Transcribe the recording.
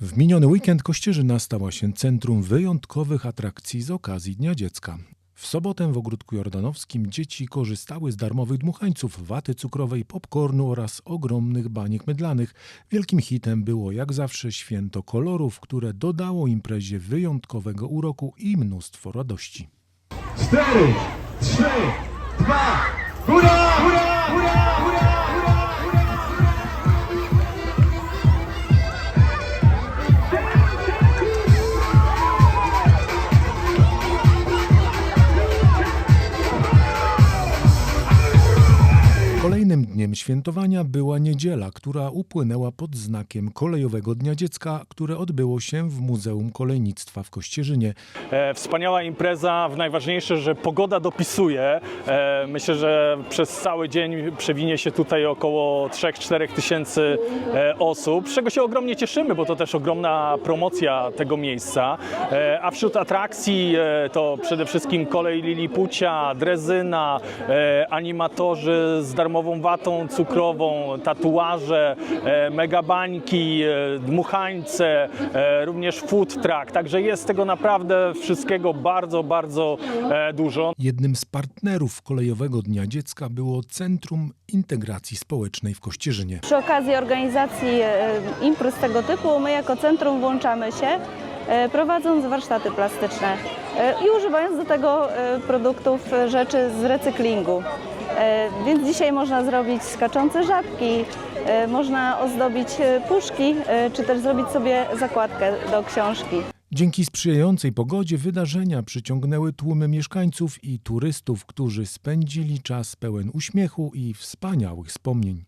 W miniony weekend Kościerzyna stała się centrum wyjątkowych atrakcji z okazji Dnia Dziecka. W sobotę w Ogródku Jordanowskim dzieci korzystały z darmowych dmuchańców, waty cukrowej, popcornu oraz ogromnych baniek mydlanych. Wielkim hitem było jak zawsze święto kolorów, które dodało imprezie wyjątkowego uroku i mnóstwo radości. cztery, trzy, dwa, góra, góra, Kolejnym dniem świętowania była niedziela, która upłynęła pod znakiem Kolejowego Dnia Dziecka, które odbyło się w Muzeum Kolejnictwa w Kościerzynie. E, Wspaniała impreza, w najważniejsze, że pogoda dopisuje. E, Myślę, że przez cały dzień przewinie się tutaj około 3-4 tysięcy e, osób, z czego się ogromnie cieszymy, bo to też ogromna promocja tego miejsca. E, A wśród atrakcji e, to przede wszystkim kolej Lilipucia, drezyna, e, animatorzy z darmową watą cukrową, tatuaże, e, megabańki, e, dmuchańce, e, również food truck. Także jest tego naprawdę wszystkiego bardzo, bardzo dużo. Jednym z partnerów Kolejowego Dnia Dziecka było Centrum Integracji Społecznej w Kościerzynie. Przy okazji organizacji imprez tego typu my jako centrum włączamy się, prowadząc warsztaty plastyczne i używając do tego produktów, rzeczy z recyklingu. E, Więc dzisiaj można zrobić skaczące żabki, e, można ozdobić e, puszki, czy też zrobić sobie zakładkę do książki. Dzięki sprzyjającej pogodzie wydarzenia przyciągnęły tłumy mieszkańców i turystów, którzy spędzili czas pełen uśmiechu i wspaniałych wspomnień.